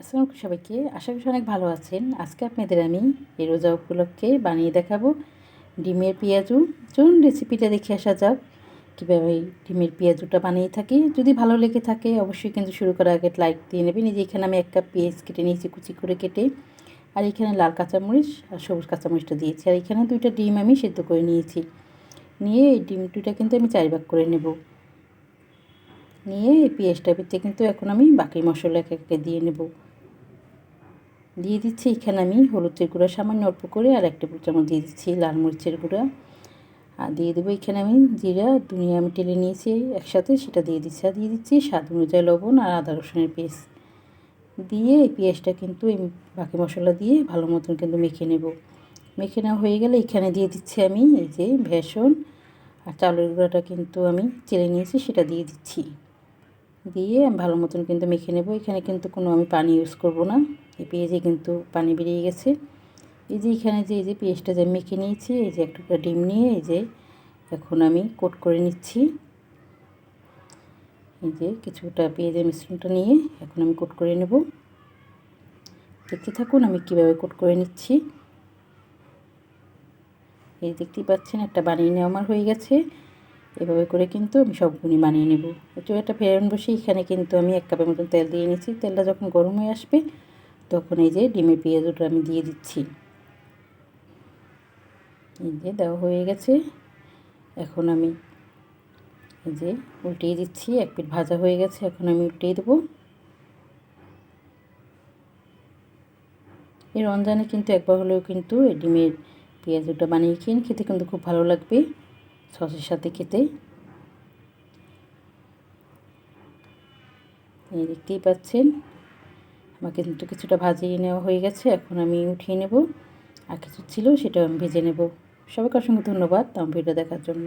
আসসালামু সবাইকে। আশা করি অনেক ভালো আছেন। আজকে আপনাদের আমি এই রোজা উপলক্ষে বানিয়ে দেখাবো ডিমের পেঁয়াজু। চলুন রেসিপিটা দেখে আসা যাক, কীভাবে ডিমের পেঁয়াজুটা বানিয়ে থাকি। যদি ভালো লেগে থাকে, অবশ্যই কিন্তু শুরু করার আগে লাইক দিয়ে নেবেন। এই যে এখানে আমি এক কাপ পেঁয়াজ কেটে নিয়েছি কুচি করে কেটে। আর এখানে লাল কাঁচামরিচ আর সবুজ কাঁচামরিচটা দিয়েছি। আর এখানে দুইটা ডিম আমি সেদ্ধ করে নিয়েছি। নিয়ে এই ডিম দুইটা কিন্তু আমি চার ভাগ করে নেব। নিয়ে এই পেঁয়াজটার ভিতরে কিন্তু এখন আমি বাকি মশলা এক একে দিয়ে নেব। দিয়ে দিচ্ছি এখানে আমি হলুদের গুঁড়া সামান্য অল্প করে আর একটা চামচ দিয়ে দিচ্ছি লাল মরিচের গুঁড়া। আর দিয়ে দেবো এখানে আমি জিরা দুনিয়া আমি টেলে নিয়েছি একসাথে, সেটা দিয়ে দিচ্ছি। আর দিয়ে দিচ্ছি স্বাদ অনুযায়ী লবণ আর আদা রসুনের পেস্ট। দিয়ে এই পেঁয়াজটা কিন্তু এই বাকি মশলা দিয়ে ভালো মতন কিন্তু মেখে নেব। মেখে নেওয়া হয়ে গেলে এখানে দিয়ে দিচ্ছি আমি এই যে ভেষণ আর চালের গুঁড়াটা কিন্তু আমি চেলে নিয়েছি, সেটা দিয়ে দিচ্ছি। দিয়ে আমি ভালো মতন কিন্তু মেখে নেব। এখানে কিন্তু কোনো আমি পানি ইউজ করব না। এই পেঁয়াজে কিন্তু পানি বেরিয়ে গেছে। এই যে এখানে যে, এই যে পেঁয়াজটা যে মেখে নিয়েছি, এই যে একটু ডিম নিয়ে এই যে এখন আমি কোট করে নিচ্ছি। এই যে কিছুটা পেঁয়াজের মিশ্রণটা নিয়ে এখন আমি কোট করে নেব। দেখতে থাকুন আমি কীভাবে কোট করে নিচ্ছি। এই দেখতেই পাচ্ছেন, একটা বানিয়ে নেওয়া আমার হয়ে গেছে। এভাবে করে কিন্তু আমি সব সবগুলি বানিয়ে নেব। একটা ফেরান বসে এখানে কিন্তু আমি এক কাপের মতন তেল দিয়ে নিচ্ছি। তেলটা যখন গরম হয়ে আসবে, তখন এই যে ডিমের পেঁয়াজটা আমি দিয়ে দিচ্ছি। এই যে দেওয়া হয়ে গেছে। এখন আমি এই যে উল্টিয়ে দিচ্ছি, এক পিঠ ভাজা হয়ে গেছে, এখন আমি উল্টিয়ে দেবো। এই রমজানে কিন্তু একবার হলেও কিন্তু এই ডিমের পেঁয়াজটা বানিয়ে খেয়ে খেতে কিন্তু খুব ভালো লাগবে। সসের সাথে খেতে এই দেখতেই পাচ্ছেন আমাকে কিন্তু কিছুটা ভাজিয়ে নেওয়া হয়ে গেছে, এখন আমি উঠিয়ে নেব। আর কিছু ছিল সেটা আমি ভেজে নেব। সবাইকে অসংখ্য ধন্যবাদ আমার ভিডিও দেখার জন্য।